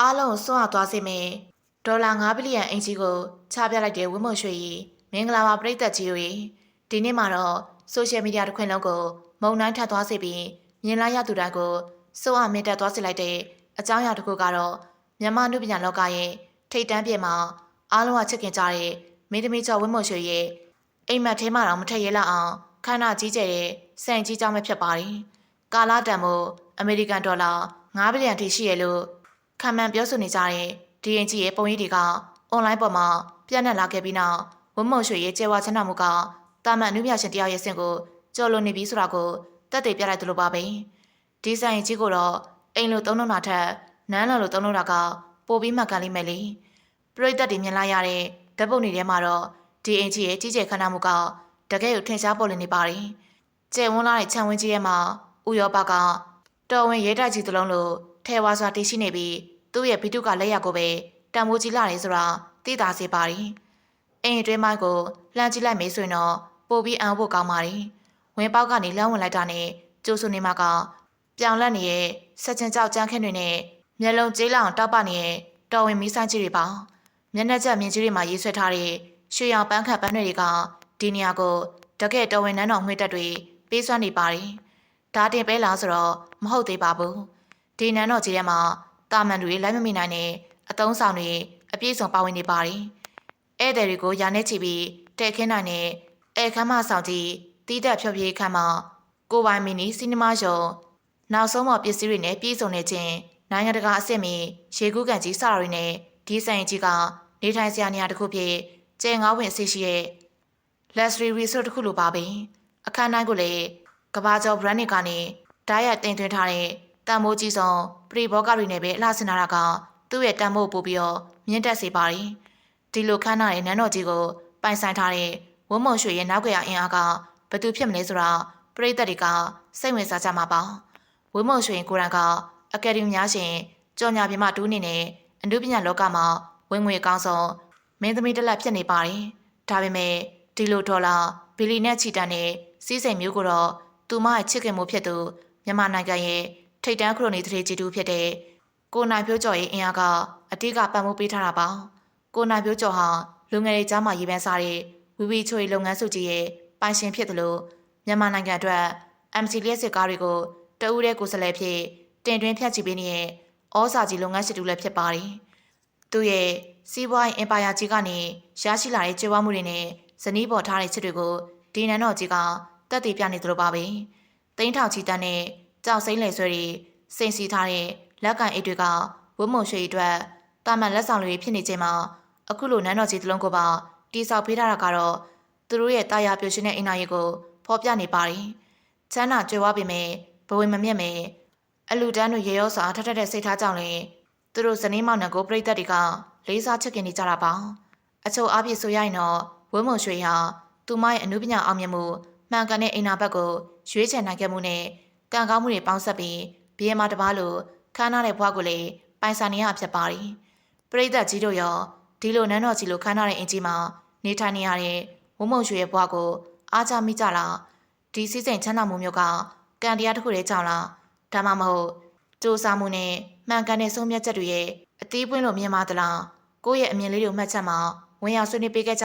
အားလုံးစွန့်အားသွားစေမယ်ဒေါ်လာ9ဘီလီယံအင်ဂျီကိုချပြလိုက်တဲ့ဝင်းမွန်ရွှေကြီးမင်္ဂလာပါပရိသတ်ကြီးတွေဒီနေ့မှာတော့ဆိုရှယ်မီဒီယာတစ်ခွင်လုံးကိုမုံနှိုင်းထပ်သွားစေပြီးမြင်လိုက်ရသူတိုင်းကိုစွန့်အားမြင့်တက်သွားစေလိုက်တဲ့အကြောင်းအရာတစ်ခုကတော့မြန်မာလူပညာလောကရဲ့ထိတ်တန်းပြေမှာအားလုံးကချစ်ခင်ကြတဲ့မင်းသမီးကျော်ဝင်းမွန်ရွှေရဲ့အိမ်မက်ထဲမှာတော့မထက်ရဲလောက်အောင်ခန္ဓာကြီးကျယ်တဲ့စံကြီးကြောင်းပဲဖြစ်ပါတယ်ကာလာတန်မို့အမေရိကန်ဒေါ်လာ9ဘီလီယံထိရှိရလို့ ခံမှန်ပြောဆိုနေကြတဲ့ဒီရင်ကြီးရဲ့ပုံရိပ်တွေကအွန်လိုင်းပေါ်မှာပြန့်နှံ့လာခဲ့ပြီးနောက်ဝမုံရွှေရဲ့ကျေဝါချမ်းသာမှုကတာမန်နုပြရှင်တယောက်ရဲ့ဆင့်ကိုကြော်လွန်နေပြီဆိုတာကိုတက်တည်ပြလိုက်သလိုပါပဲဒီဆိုင်ကြီးကိုတော့အိမ်လိုသုံးလုံးတာထက်နန်းလိုလိုသုံးလုံးတာကပိုပြီးမှတ်ကန်လိမ့်မယ်လေပရိသတ်တွေမြင်လိုက်ရတဲ့ဓာတ်ပုံတွေထဲမှာတော့ဒီအိမ်ကြီးရဲ့ကြီးကျယ်ခမ်းနားမှုကတကယ်ကိုထင်ရှားပေါ်လွင်နေပါတယ်ကျယ်ဝန်းလာတဲ့ခြံဝင်းကြီးရဲ့မှာဥရောပကတော်ဝင်ရဲတိုက်ကြီးတစ်လုံးလိုထဲဝါစွာတည်ရှိနေပြီး သူ့ရဲ့ဘီတုကလက်ရကိုပဲတံမိုးကြီးလာတယ်ဆိုတာသိတာစေပါရီအိမ်အတွင်းမိုက်ကိုလှမ်းကြည့်လိုက်မေးဆိုရင်တော့ပို့ပြီးအံဖို့ကောင်းပါရီဝင်ပေါက်ကနေလမ်းဝင်လိုက်တာနဲ့ကျိုးဆူနေမှာကပြောင်လက်နေရဲ့ဆက်ချင်ကြောက်ကြမ်းခင်းတွေနဲ့မျက်လုံးကြေးလောင်တောက်ပနေတဲ့တော်ဝင်မီးဆိုင်ကြီးတွေပါမျက်နှာကျမြင်ကြီးတွေမှာရေးဆွဲထားတဲ့ရွှေရောင်ပန်းခတ်ပန်းတွေကဒီနေရာကိုတကယ်တော်ဝင်နန်းတော်ငွေတက်တွေပေးစွမ်းနေပါရီဒါတင်ပဲလားဆိုတော့မဟုတ်သေးပါဘူးဒီနန်းတော်ကြီးထဲမှာ တာမန်တွေလိုက်မမိနိုင်တဲ့အတုံးဆောင်တွေအပြည့်စုံပါဝင်နေပါတယ်။ဧည့်သည်တွေကိုယာနဲ့ချီပြီးတဲ့ခင်းနိုင်တဲ့အဲခမ်းမဆောင်ကြီးတီးတက်ဖြောပြခမ်းမကိုပိုင်မီနီစီနီမာရုံနောက်ဆုံးမှပစ္စည်းတွေနဲ့ပြည့်စုံနေခြင်းနိုင်ငံတကာအဆင့်မီရေကူးကန်ကြီးစတာတွေနဲ့ဒီဆိုင်ကြီးကနေထိုင်စရာနေရာတစ်ခုဖြစ်ကျဲငါးဝင်အစီရှိရဲ့ luxury resort တစ်ခုလိုပါပဲအခန်းတိုင်းကိုလည်းကဘာကျော် brand တွေကနေဓာတ်ရိုက်တင်သွင်းထားတဲ့တန်မိုးကြီးဆုံးပ ရိဘောဂတွေနဲ့ပဲအလှဆင်လာတာကသူ့ရဲ့တန်မိုးပို့ပြီးတော့မြင့်တက်စေပါတယ်ဒီလိုခန်းနာတဲ့နန်းတော်ကြီးကိုပိုင်ဆိုင်ထားတဲ့ဝုံမုံရွှေရဲ့နောက်ကြရအင်အားကဘယ်သူဖြစ်မလဲဆိုတာပရိသတ်တွေကစိတ်ဝင်စားကြမှာပါဝုံမုံရွှေကိုရန်ကအကယ်ဒမီများရှင်ကြော်ညာပြမတူးနေနဲ့အနုပညာလောကမှာဝင်ငွေအကောင်းဆုံးမင်းသမီးတစ်လက်ဖြစ်နေပါတယ်ဒါပေမဲ့ဒီလိုဒေါ်လာဘီလီနဲ့ချီတန်တဲ့စီးစိမ်မျိုးကိုတော့သူမရဲ့ချစ်ခင်မှုဖြစ်သူမြန်မာနိုင်ငံရဲ့ ထိတ်တန်းခရိုနီသတိကြီးတူဖြစ်တဲ့ကိုနိုင်ဖြိုးကျော်ရဲ့အင်အားကအတိကပံ့ပိုးပေးထားတာပါကိုနိုင်ဖြိုးကျော်ဟာလူငယ်တွေကြားမှာရေးပန်းစားတဲ့ဝီဝီချိုရီလုပ်ငန်းစုကြီးရဲ့ပိုင်ရှင်ဖြစ်တယ်လို့မြန်မာနိုင်ငံအတွက် MC လျက်စစ်ကားတွေကိုတအူးတဲ့ကိုယ်စားလှယ်ဖြစ်တင်တွင်းဖြတ်ချီပေးနေတဲ့ဩစာကြီးလုပ်ငန်းရှိတူလည်းဖြစ်ပါတယ်သူရဲ့စီးပွားရေးအင်ပါယာကြီးကနေရရှိလာတဲ့ကြွယ်ဝမှုတွေနဲ့ဇနီးပေါ်ထားတဲ့ချစ်တွေကိုဒီနန်းတော်ကြီးကတက်တည်ပြနေသလိုပါပဲတိန်းထောင်ချီတန်းနဲ့ ကြောက်စိမ့်လေဆွဲတွေစိန်စီထားတဲ့လက်ကင်အိတ်တွေကဝုံမုံရွှေအတွက်တာမန်လက်ဆောင်တွေဖြစ်နေခြင်းမှာအခုလိုနန်းတော်ကြီးတစ်လုံးကိုပါတိဆောက်ပေးထားတာကတော့သူတို့ရဲ့တာယာပြိုရှင်တဲ့အိမ်နာရီကိုဖော်ပြနေပါတယ်ချမ်းသာကြွယ်ဝပေမဲ့ဘဝမမြတ်မယ်အလူတန်းတွေရေရောစွာထထတဲ့စိတ်ထားကြောင့်လေသူတို့ဇနီးမောင်နှံကိုပြိတ္တတွေကလေးစားချစ်ခင်နေကြတာပါအချို့အားဖြင့်ဆိုရရင်တော့ဝင်းမုံရွှေဟာသူမရဲ့အနုပညာအောင်မြင်မှုမှန်ကန်တဲ့အိမ်နာဘက်ကိုရွေးချယ်နိုင်ခဲ့မှုနဲ့ ကံကောင်းမှုတွေပေါင်းစပ်ပြီးဘီယမတပားလိုခမ်းနားတဲ့ဘွားကိုလည်းပိုင်ဆိုင်နေရဖြစ်ပါတယ်ပရိသတ်ကြီးတို့ရောဒီလိုနန်းတော်ကြီးလိုခမ်းနားတဲ့အင်ကြီးမှာနေထိုင်နေရတဲ့ဝုံမုံရွှေရဲ့ဘွားကိုအားချမိကြလားဒီစည်းစိမ်ချမ်းသာမှုမျိုးကကံတရားတစ်ခုတည်းကြောင့်လားဒါမှမဟုတ်စူးစမ်းမှုနဲ့မှန်ကန်တဲ့ဆုံးဖြတ်ချက်တွေရဲ့အသေးပွင့်လို့မြင်ပါသလားကိုယ့်ရဲ့အမြင်လေးတွေကိုမှတ်ချက်မှာဝင်ရောက်ဆွေးနွေးပေးခဲ့ကြ